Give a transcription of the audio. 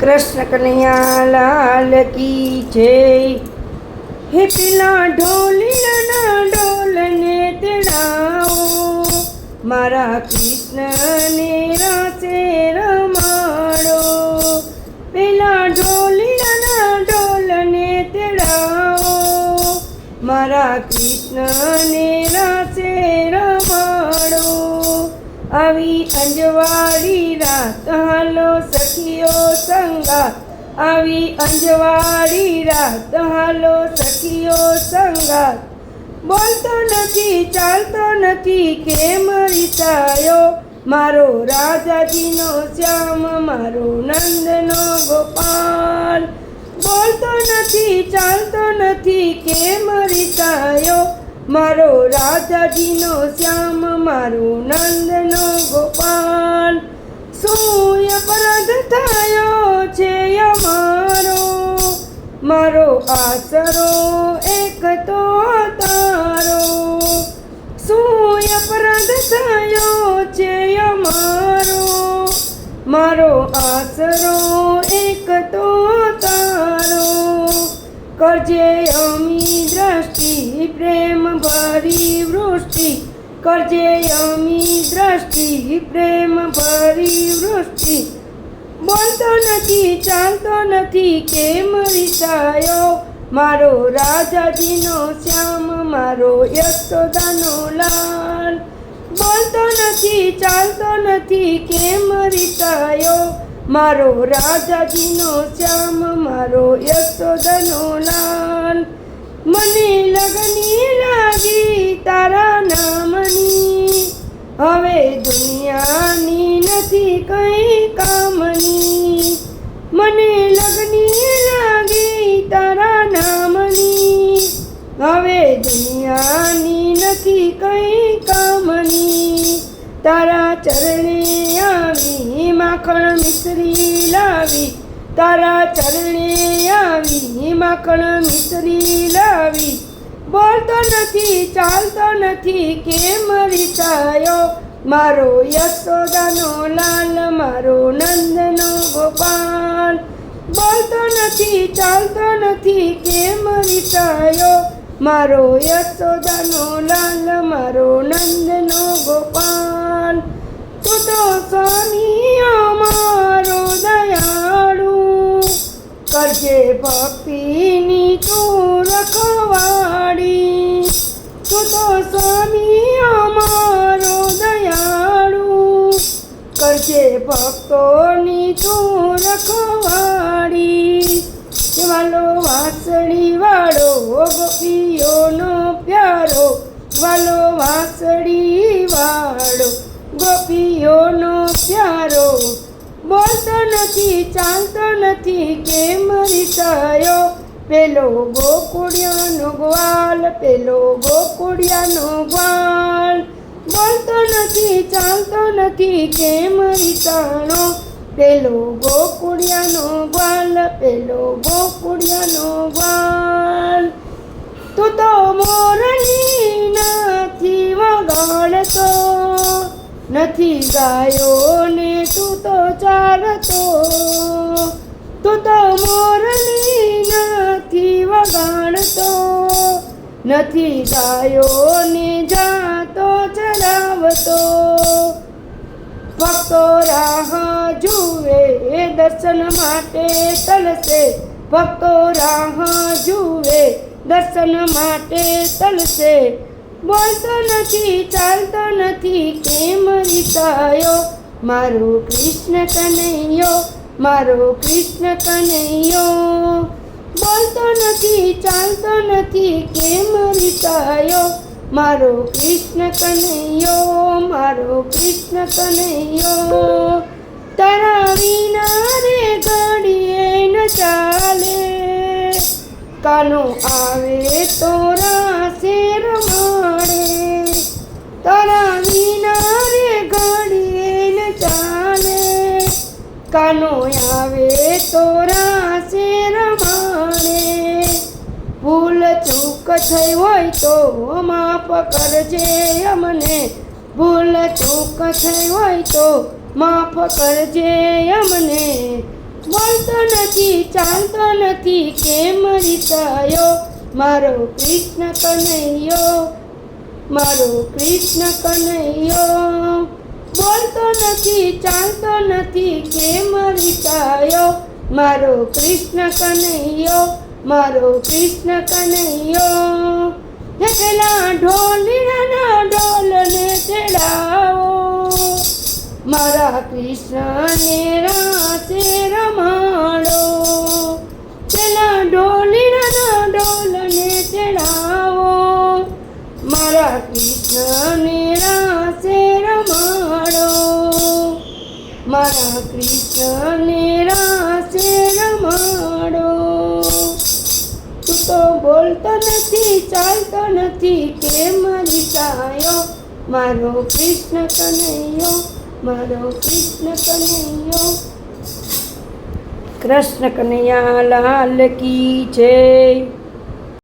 કૃષ્ણ કનૈયા લાલ કી જય. હે પેલા ઢોલીના ઢોલને તેડાવો. મારા કૃષ્ણને રાસે રમાડો. પેલા ઢોલીના ઢોલને તેડાવો. મારા કૃષ્ણને આવી અંજવાળી રાત. હાલો સખીઓ સંગાત આવી અંજવાળી રાત. હાલો સખીઓ સંગાત બોલતો નથી, ચાલતો નથી, કેમ રીસાયો? મારો રાજાજીનો શ્યામ, મારો નંદનો ગોપાલ. બોલતો નથી, ચાલતો નથી, કેમ રીસાયો? મારો રાજાજીનો શ્યામ, મારો નંદનો ગોપાલ. શું અપરાધ થયો છે અમારો? મારો આસરો એક તો તારો. શું અપરાધ થયો છે અમારો? મારો આસરો એક તો તારો. કરજે અમી વૃષ્ટિ. કરજે અમી દ્રષ્ટિ પ્રેમ ભરી વૃષ્ટિ. બોલતો નથી, ચાલતો નથી, કેમ રીસાયો? મારો રાજાજીનો શ્યામ, મારો યશોદાનો લાલ. બોલતો નથી, ચાલતો નથી, કેમ રીસાયો? મારો રાજાજીનો શ્યામ, મારો યશોદાનો લાલ. મને લગની લાગી તારા નામની. હવે દુનિયાની નથી કઈ કામની. મને લગની લાગી તારા નામની. હવે દુનિયાની નથી કઈ કામની. તારા ચરણે આવી માખણ મિશ્રી લાવી. તારા ચરણે માખણ મિશ્રી લાવી. બોલતો નથી, ચાલતો નથી, કેમ રીસાયો મારો યશોદાનો લાલ, મારો નંદનો ગોપાલ. બોલતો નથી, ચાલતો નથી, કેમ રીસાયો મારો યશોદાનો લાલ, મારો નંદનો ગોપાલ. તું તો સ્વામી કરજે ભક્તિની તું રખવાડી તું તો સ્વામી અમારો દયાળુ. કરજે ભક્તોની તું રખવાડી વાલો વાસળી વાળો ગોપીઓનો પ્યારો. વાલો વાસળી વાળો ગોપીઓનો પ્યારો. બોલતો નથી, ચાલતો નથી કે મરી થયો પેલો ગોકુડિયાનો ગ્વાલ, પેલો ગોકુડિયાનો ગ્વાલ. બોલતો નથી, ચાલતો નથી, કેમ રીસાણો? પેલો ગોકુડિયાનો ગ્વાલ, પેલો ગોકુડિયાનો ગ્વાલ. તું તો મોરલી નથી ગાયો ને તું તો ચાલતો તું તો મોરલી નથી વગાડતો. નથી ગાયો ને જાતો ચરાવતો. ભક્તો રાહ જુએ દર્શન માટે તલસે. ભક્તો રાહ જુએ દર્શન માટે તલસે. બોલતો નથી, ચાલતો નથી, કેમ રીતાયો મારો કૃષ્ણ કનૈયો, મારો કૃષ્ણ કનૈયો. બોલતો નથી, ચાલતો નથી, કેમ રીતાયો મારો કૃષ્ણ કનૈયો, મારો કૃષ્ણ કનૈયો. તારા વિના રે ઘડીએ ન ચાલે. કાનો આવે તો તારા વિના રે ઘડીએ ન ચાલે. કાનો આવે તોરા રાસે રમાડે. ભૂલ ચૂક થઈ હોય તો માફ કરજે અમને. ભૂલ ચૂક થઈ હોય તો માફ કરજે અમને. બોલતો નથી, ચાલતો નથી, કેમ રીસાયો? મારો કૃષ્ણ કનૈયો મારો કૃષ્ણ કનૈયો, બોલતો નથી, ચાલતો નથી, કેમ રીસાયો? મારો કૃષ્ણ કનૈયો, મારો કૃષ્ણ કનૈયો. ઢેલા ઢોલીના ઢોલને ચડાવો. મારા કૃષ્ણને રાસે રમાડો મારા કૃષ્ણને રાસે રમાડો? તું તો બોલતો નથી ચાલતો નથી કેમ રીસાયો મારો કૃષ્ણ કનૈયો, મારો કૃષ્ણ કનૈયો. કૃષ્ણ કનૈયા લાલ કી જય.